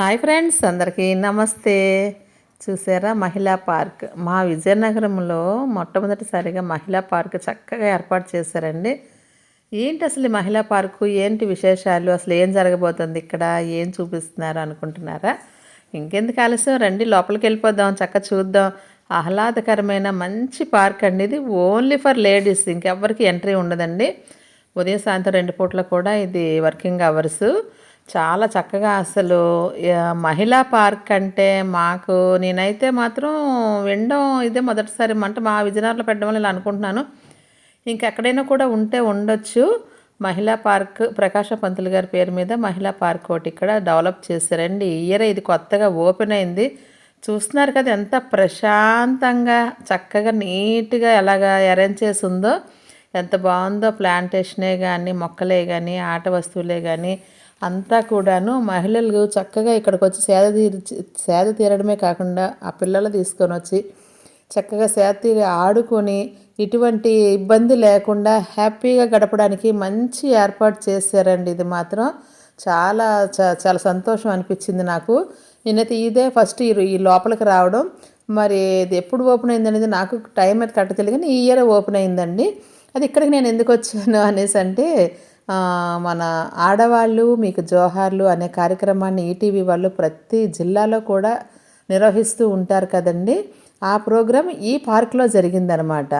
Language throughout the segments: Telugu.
హాయ్ ఫ్రెండ్స్ అందరికీ నమస్తే. చూసారా మహిళా పార్క్? మా విజయనగరంలో మొట్టమొదటిసారిగా మహిళా పార్క్ చక్కగా ఏర్పాటు చేశారండి. ఏంటి అసలు మహిళా పార్కు? ఏంటి విశేషాలు? అసలు ఏం జరగబోతుంది ఇక్కడ? ఏం చూపిస్తున్నారు అనుకుంటున్నారా? ఇంకెందుకు ఆలస్యం? రండి లోపలికి వెళ్ళిపోదాం చక్క చూద్దాం. ఆహ్లాదకరమైన మంచి పార్క్ అండి ఇది. ఓన్లీ ఫర్ లేడీస్ ఇంకెవ్వరికి ఎంట్రీ ఉండదండి. ఉదయం సాయంత్రం రెండు పూట్ల కూడా ఇది వర్కింగ్ అవర్స్. చాలా చక్కగా అసలు మహిళా పార్క్ అంటే మాకు నేనైతే మాత్రం వినడం ఇదే మొదటిసారి అంటే మా విజయనగరంలో పెట్టడం వల్ల ఇలా అనుకుంటున్నాను. ఇంకెక్కడైనా కూడా ఉంటే ఉండొచ్చు. మహిళా పార్క్ ప్రకాశ పంతులు గారి పేరు మీద మహిళా పార్క్ ఒకటి ఇక్కడ డెవలప్ చేశారండి. ఇయర్ ఇది కొత్తగా ఓపెన్ అయింది. చూస్తున్నారు కదా ఎంత ప్రశాంతంగా చక్కగా నీట్గా ఎలాగా అరేంజ్ చేసి ఉందో ఎంత బాగుందో ప్లాంటేషనే కానీ మొక్కలే కానీ ఆట వస్తువులే కానీ అంతా కూడాను మహిళలు చక్కగా ఇక్కడికి వచ్చి సేద తీరి సేద తీరడమే కాకుండా ఆ పిల్లలు తీసుకొని వచ్చి చక్కగా సేద తీరి ఆడుకొని ఇటువంటి ఇబ్బంది లేకుండా హ్యాపీగా గడపడానికి మంచి ఏర్పాటు చేశారండి. ఇది మాత్రం చాలా చ- చాలా సంతోషం అనిపించింది నాకు. నేనైతే ఇదే ఫస్ట్ ఈ ఈ లోపలికి రావడం. మరి ఇది ఎప్పుడు ఓపెన్ అయింది అనేది నాకు టైం అయితే కట్టలేదు కానీ ఈ ఇయర్ ఓపెన్ అయిందండి. అది ఇక్కడికి నేను ఎందుకు వచ్చాను అనేసి అంటే మన ఆడవాళ్ళు మీకు జోహార్లు అనే కార్యక్రమాన్ని ఈటీవీ వాళ్ళు ప్రతి జిల్లాలో కూడా నిర్వహిస్తూ ఉంటారు కదండి. ఆ ప్రోగ్రాం ఈ పార్క్లో జరిగిందనమాట.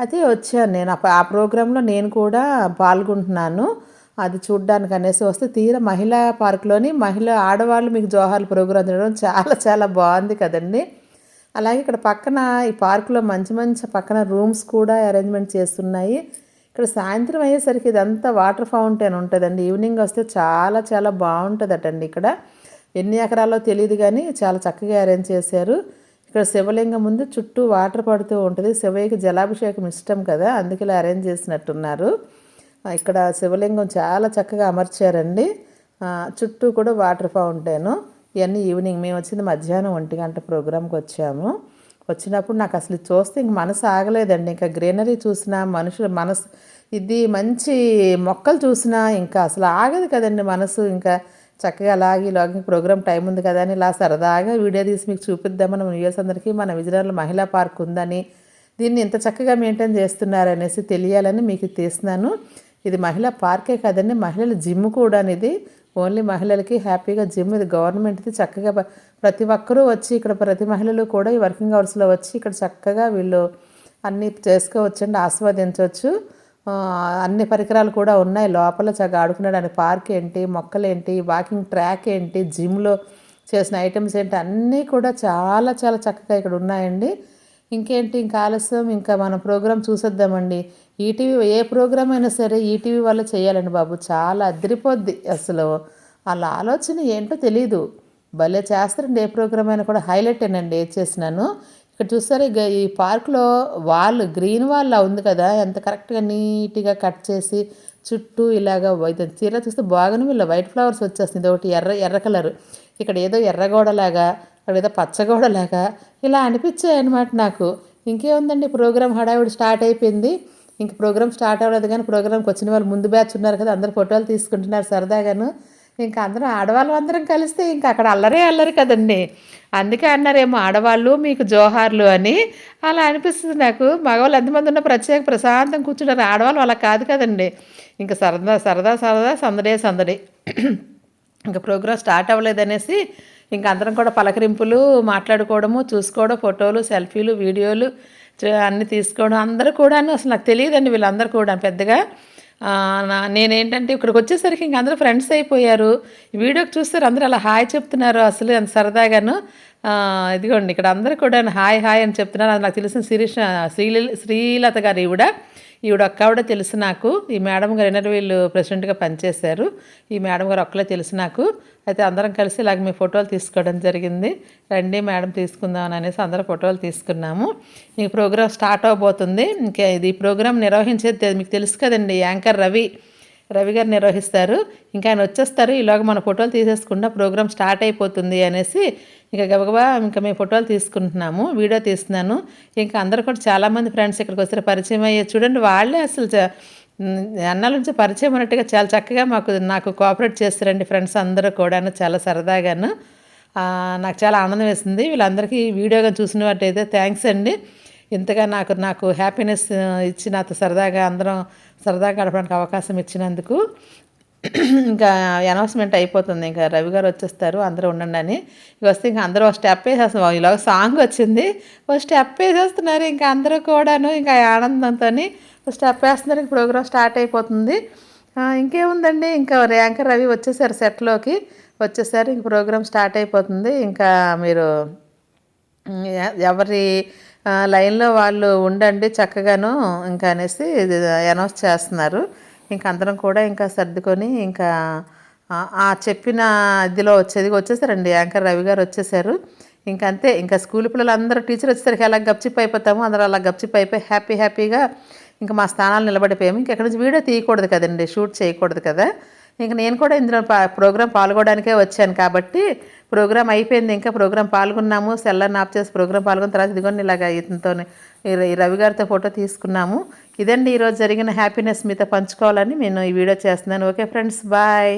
అయితే వచ్చాను నేను. ఆ ప్రోగ్రాంలో నేను కూడా పాల్గొంటున్నాను. అది చూడ్డానికి అనేసి వస్తే తీర మహిళా పార్క్లోని మహిళ ఆడవాళ్ళు మీకు జోహార్లు ప్రోగ్రాం చేయడం చాలా చాలా బాగుంది కదండి. అలాగే ఇక్కడ పక్కన ఈ పార్కులో మంచి మంచి పక్కన రూమ్స్ కూడా అరేంజ్మెంట్ చేస్తున్నాయి. ఇక్కడ సాయంత్రం అయ్యేసరికి ఇదంతా వాటర్ ఫౌంటైన్ ఉంటుందండి. ఈవినింగ్ వస్తే చాలా చాలా బాగుంటుందటండి ఇక్కడ. ఎన్ని ఎకరాల్లో తెలియదు కానీ చాలా చక్కగా అరేంజ్ చేశారు. ఇక్కడ శివలింగం ముందు చుట్టూ వాటర్ పడుతూ ఉంటుంది. శివయ్యకి జలాభిషేకం ఇష్టం కదా అందుకే ఇలా అరేంజ్ చేసినట్టున్నారు. ఇక్కడ శివలింగం చాలా చక్కగా అమర్చారండి. చుట్టూ కూడా వాటర్ ఫౌంటైను. ఇవన్నీ ఈవినింగ్ మేము వచ్చింది మధ్యాహ్నం ఒంటి గంట ప్రోగ్రాంకి వచ్చాము. వచ్చినప్పుడు నాకు అసలు చూస్తే ఇంక మనసు ఆగలేదండి. ఇంకా గ్రీనరీ చూసినా మనుషుల మనసు ఇది మంచి మొక్కలు చూసినా ఇంకా అసలు ఆగదు కదండి మనసు. ఇంకా చక్కగా అలాగే లాగింగ్ ప్రోగ్రామ్ టైం ఉంది కదా అని ఇలా సరదాగా వీడియో తీసి మీకు చూపిద్దామని వ్యూయర్స్ అందరికీ మన విజయనగరంలో మహిళా పార్క్ ఉందని దీన్ని ఇంత చక్కగా మెయింటైన్ చేస్తున్నారనేసి తెలియాలని మీకు తీస్తున్నాను. ఇది మహిళా పార్కే కాదండి. మహిళల జిమ్ కూడా ఇది ఓన్లీ మహిళలకి హ్యాపీగా జిమ్ ఇది గవర్నమెంట్ది చక్కగా ప్రతి ఒక్కరూ వచ్చి ఇక్కడ ప్రతి మహిళలు కూడా ఈ వర్కింగ్ అవర్స్లో వచ్చి ఇక్కడ చక్కగా వీళ్ళు అన్నీ చేసుకోవచ్చండి ఆస్వాదించవచ్చు. అన్ని పరికరాలు కూడా ఉన్నాయి. లోపల చక్కగా ఆడుకునేడానికి పార్క్ ఏంటి మొక్కలేంటి వాకింగ్ ట్రాక్ ఏంటి జిమ్లో చేసిన ఐటమ్స్ ఏంటి అన్నీ కూడా చాలా చాలా చక్కగా ఇక్కడ ఉన్నాయండి. ఇంకేంటి ఇంకా ఆలస్యం ఇంకా మన ప్రోగ్రామ్ చూసేద్దామండి. ఈటీవీ ఏ ప్రోగ్రామ్ అయినా సరే ఈటీవీ వల్ల చేయాలండి బాబు. చాలా అదిరిపోద్ది అసలు. వాళ్ళ ఆలోచన ఏంటో తెలీదు. భలే చేస్తారండి ఏ ప్రోగ్రామ్ అయినా కూడా. హైలైట్ ఏనండి ఏది చేసినాను. ఇక్కడ చూస్తారు ఈ పార్క్లో వాల్ గ్రీన్ వాల్ ఉంది కదా. ఎంత కరెక్ట్గా నీట్గా కట్ చేసి చుట్టూ ఇలాగ ఇది చూస్తే బాగానే వీళ్ళ వైట్ ఫ్లవర్స్ వచ్చేస్తుంది ఒకటి ఎర్ర ఎర్ర కలర్. ఇక్కడ ఏదో ఎర్రగోడలాగా అక్కడ ఏదో పచ్చగోడలాగా ఇలా అనిపించాయి అనమాట నాకు. ఇంకేముందండి? ప్రోగ్రామ్ హడావిడి స్టార్ట్ అయిపోయింది. ఇంక ప్రోగ్రామ్ స్టార్ట్ అవ్వలేదు కానీ ప్రోగ్రామ్కి వచ్చిన వాళ్ళు ముందు బ్యాచ్ ఉన్నారు కదా అందరు ఫోటోలు తీసుకుంటున్నారు సరదాగాను. ఇంకా అందరం ఆడవాళ్ళు అందరం కలిస్తే ఇంకా అక్కడ అల్లరే అల్లరి కదండి. అందుకే అన్నారేమో ఆడవాళ్ళు మీకు జోహార్లు అని. అలా అనిపిస్తుంది నాకు. మగవాళ్ళు ఎంతమంది ఉన్న ప్రత్యేక ప్రశాంతం కూర్చుంటారు. ఆడవాళ్ళు అలా కాదు కదండి. ఇంకా సరదా సరదా సరదా సందడే సందడి. ఇంకా ప్రోగ్రామ్ స్టార్ట్ అవ్వలేదనేసి ఇంకా అందరం కూడా పలకరింపులు మాట్లాడుకోవడము చూసుకోవడం ఫోటోలు సెల్ఫీలు వీడియోలు అన్నీ తీసుకోవడం అందరూ కూడా అసలు నాకు తెలియదండి వీళ్ళందరూ కూడా పెద్దగా. నేనేంటంటే ఇక్కడికి వచ్చేసరికి ఇంక అందరూ ఫ్రెండ్స్ అయిపోయారు. ఈ వీడియోకి చూస్తారు అందరూ అలా హాయ్ చెప్తున్నారు అసలు ఎంత సరదాగాను. ఇదిగోండి ఇక్కడ అందరూ కూడా హాయ్ హాయ్ అని చెప్తున్నారు. అది నాకు తెలిసిన శిరీష శ్రీల శ్రీలత గారు ఈవిడ. ఈవిడ ఒక్క ఆవిడ తెలుసు నాకు. ఈ మేడం గారు ఎన్నరవీళ్ళు ప్రెసిడెంట్గా పనిచేశారు. ఈ మేడం గారు ఒక్కలే తెలుసు నాకు. అయితే అందరం కలిసి ఇలాగ మీ ఫోటోలు తీసుకోవడం జరిగింది. రండి మేడం తీసుకుందాం అనేసి అందరం ఫోటోలు తీసుకున్నాము. ఈ ప్రోగ్రామ్ స్టార్ట్ అవబోతుంది. ఇంకా ఇది ప్రోగ్రామ్ నిర్వహించేది మీకు తెలుసు కదండి. యాంకర్ రవి. రవి గారు నిర్వహిస్తారు. ఇంకా ఆయన వచ్చేస్తారు. ఈలోగా మన ఫోటోలు తీసేసుకుంటా ప్రోగ్రామ్ స్టార్ట్ అయిపోతుంది అనేసి ఇంకా గబగబా ఇంకా మేము ఫోటోలు తీసుకుంటున్నాము. వీడియో తీస్తున్నాను. ఇంకా అందరు కూడా చాలామంది ఫ్రెండ్స్ ఇక్కడికి వచ్చారు పరిచయం అయ్యే చూడండి వాళ్ళే అసలు అన్నాల నుంచి పరిచయం ఉన్నట్టుగా చాలా చక్కగా మాకు నాకు కోఆపరేట్ చేస్తారండి ఫ్రెండ్స్ అందరూ కూడా చాలా సరదాగాను. నాకు చాలా ఆనందం వేసింది. వీళ్ళందరికీ వీడియోగా చూసినట్టయితే థ్యాంక్స్ అండి. ఇంతగా నాకు నాకు హ్యాపీనెస్ ఇచ్చి నాతో సరదాగా అందరం సరదాగా గడపడానికి అవకాశం ఇచ్చినందుకు ఇంకా అనౌన్స్మెంట్ అయిపోతుంది. ఇంకా రవి గారు వచ్చేస్తారు అందరూ ఉండండి అని. ఇక వస్తే ఇంకా అందరూ ఒక స్టెప్ వేసేస్తాం ఇలా సాంగ్ వచ్చింది. ఒక స్టెప్ వేసేస్తున్నారు. ఇంకా అందరూ కూడాను ఇంకా ఆనందంతో స్టెప్ వేస్తున్నారు. ప్రోగ్రామ్ స్టార్ట్ అయిపోతుంది. ఇంకేముందండి? ఇంకా యాంకర్ రవి వచ్చేసారు సెట్లోకి వచ్చేసారు. ఇంక ప్రోగ్రామ్ స్టార్ట్ అయిపోతుంది. ఇంకా మీరు ఎ- ఎవరి లైన్లో వాళ్ళు ఉండండి చక్కగాను ఇంకా అనేసి అనౌన్స్ చేస్తున్నారు. ఇంకా అందరం కూడా ఇంకా సర్దుకొని ఇంకా ఆ- చెప్పిన ఇదిలో వచ్చేది వచ్చేసారండి. యాంకర్ రవి గారు వచ్చేసారు. ఇంకంతే అంతే ఇంకా స్కూల్ పిల్లలందరూ టీచర్ వచ్చేసరికి అలా గప్చిప్ అయిపోతాము. అందరూ అలా గప్చిప్ అయిపోయి హ్యాపీ హ్యాపీగా ఇంకా మా స్థానాలు నిలబడిపోయాము. ఇంకా ఎక్కడి నుంచి వీడియో తీయకూడదు కదండి షూట్ చేయకూడదు కదా. ఇంకా నేను కూడా ఇందులో ప్రోగ్రాం పాల్గొనడానికే వచ్చాను కాబట్టి ప్రోగ్రామ్ అయిపోయింది. ఇంకా ప్రోగ్రామ్ పాల్గొన్నాము. సెల్లర్ని ఆఫ్ చేసి ప్రోగ్రామ్ పాల్గొన్న తర్వాత ఇదిగోండి ఇలాగ ఇతనితో ఈ రవి గారితో ఫోటో తీసుకున్నాము. ఇదండి ఈరోజు జరిగిన హ్యాపీనెస్ మీతో పంచుకోవాలని నేను ఈ వీడియో చేస్తున్నాను. Okay friends bye.